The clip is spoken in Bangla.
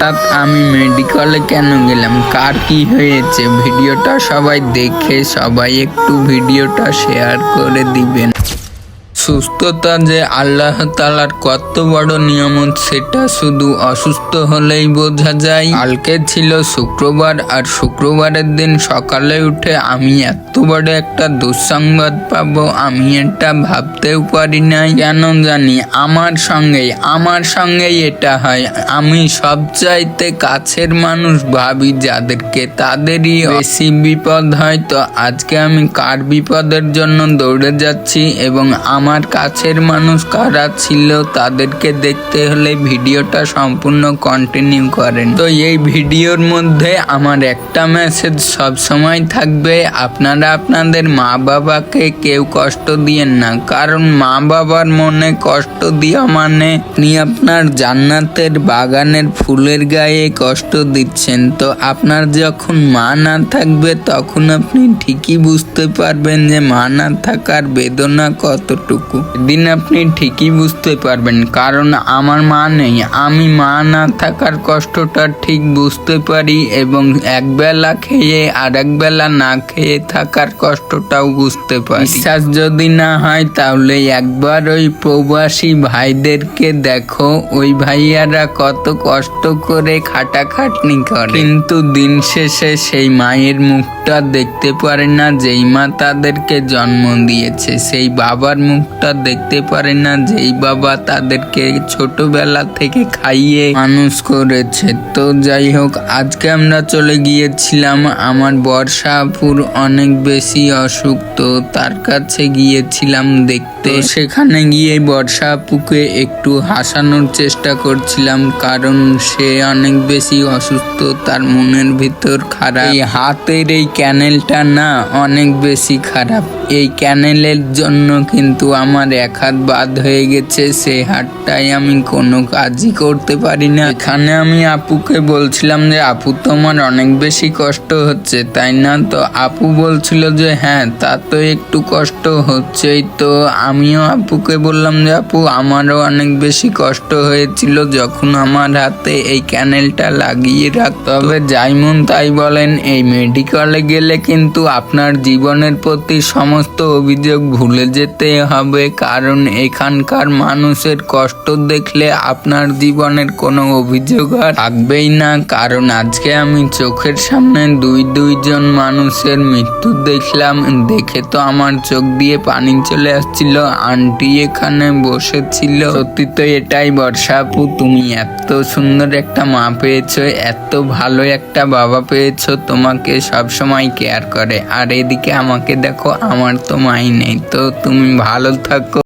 হঠাৎ আমি মেডিকেলে কেন গেলাম? কার কি হয়েছে? ভিডিওটা সবাই দেখে সবাই একটু ভিডিওটা শেয়ার করে দিবেন। সুস্থতা যে আল্লাহ তালার কত বড় নিয়ামত, সেটা শুধু অসুস্থ হলেই বোঝা যায়। কালকে ছিল শুক্রবার, আর শুক্রবারের দিন সকালে উঠে আমি এত বড় একটা দুঃসংবাদ পাবো, আমি এটা ভাবতেও পারি নাই। কেন জানি? আমার সঙ্গেই আমার সঙ্গেই এটা হয়। আমি সবচাইতে কাছের মানুষ ভাবি যাদেরকে, তাদেরই বেশি বিপদ হয়। তো আজকে আমি কার বিপদের জন্য দৌড়ে যাচ্ছি, এবং আমার কাছের মানুষ কারা ছিল তাদেরকে দেখতে হলে ভিডিওটা সম্পূর্ণ কন্টিনিউ করেন। তো এই ভিডিওর মধ্যে আমার একটা মেসেজ সব সময় থাকবে, আপনারা আপনাদের মা বাবাকে কেউ কষ্ট দিয়েন না। কারণ মা বাবার মনে কষ্ট দেওয়া মানে আপনি আপনার জান্নাতের বাগানের ফুলের গায়ে কষ্ট দিচ্ছেন। তো আপনার যখন মা না থাকবে, তখন আপনি ঠিকই বুঝতে পারবেন যে মা না থাকার বেদনা কতটুকু। দিন আপনি ঠিকই বুঝতে পারবেন কারণ আমার মা নেই। আমি মা না থাকার কষ্টটা ঠিক বুঝতে পারি এবং একবেলা খেয়ে আর একবেলা না খেয়ে থাকার কষ্টটাও বুঝতে পারি। বিশ্বাস যদি না হয় তাহলে একবার ওই প্রবাসী ভাইদেরকে দেখো। ওই ভাইয়ারা কত কষ্ট করে খাটাখাটনি করে। কিন্তু দিন শেষে সেই মায়ের মুখটা দেখতে পারে না যেই মা তাদেরকে জন্ম দিয়েছে। সেই বাবার মুখটা দেখতে পারে না যেই বাবা তাদেরকে ছোটবেলা থেকে খাইয়ে মানুষ করেছে। তো যাই হোক, আজকে আমরা চলে গিয়েছিলাম। আমার বর্ষাপুর অনেক বেশি অসুখ, তো তার কাছে গিয়েছিলাম দেখতে। সেখানে গিয়ে বর্ষাপুকে একটু হাসানোর চেষ্টা করছিলাম, কারণ সে অনেক বেশি অসুস্থ, তার মনের ভিতর খারাপ। এই হাতের এই ক্যানেলটা না অনেক বেশি খারাপ। এই ক্যানেলের জন্য কিন্তু আমার এক হাত বাদ হয়ে গেছে সেই হাতটাই আমি কোনো কাজই করতে পারি না। এখানে আমি আপুকে বলছিলাম যে, আপু, তোমার অনেক বেশি কষ্ট হচ্ছে, তাই না? তো আপু বলছিল যে হ্যাঁ তা তো একটু কষ্ট হচ্ছেই। তো আমিও আপুকে বললাম যে, আপু, আমারও অনেক বেশি কষ্ট হয়েছিল যখন আমার হাতে এই ক্যানেলটা লাগিয়ে রাখ তবে যাই মন তাই বলেন, এই মেডিকেলে গেলে কিন্তু আপনার জীবনের প্রতি সমস্ত অভিযোগ ভুলে যেতে হবে। কারণ এখানকার মানুষের কষ্ট দেখলে আপনার জীবনের কোনো অভিযোগ আর থাকবেই না। কারণ আজকে আমি চোখের সামনে দুই দুইজন মানুষের মৃত্যু দেখলাম। দেখে তো আমার চোখ দিয়ে পানি চলে আসছিল। আন্টি এখানে বসেছিল। সত্যি তো এটাই বর্ষা আপু, তুমি এত সুন্দর একটা মা পেয়েছ, এত ভালো একটা বাবা পেয়েছ, তোমাকে সব সময় কেয়ার করে। আর এদিকে আমাকে দেখো, আমার তো মাই নেই। তো তুমি ভালো থাকো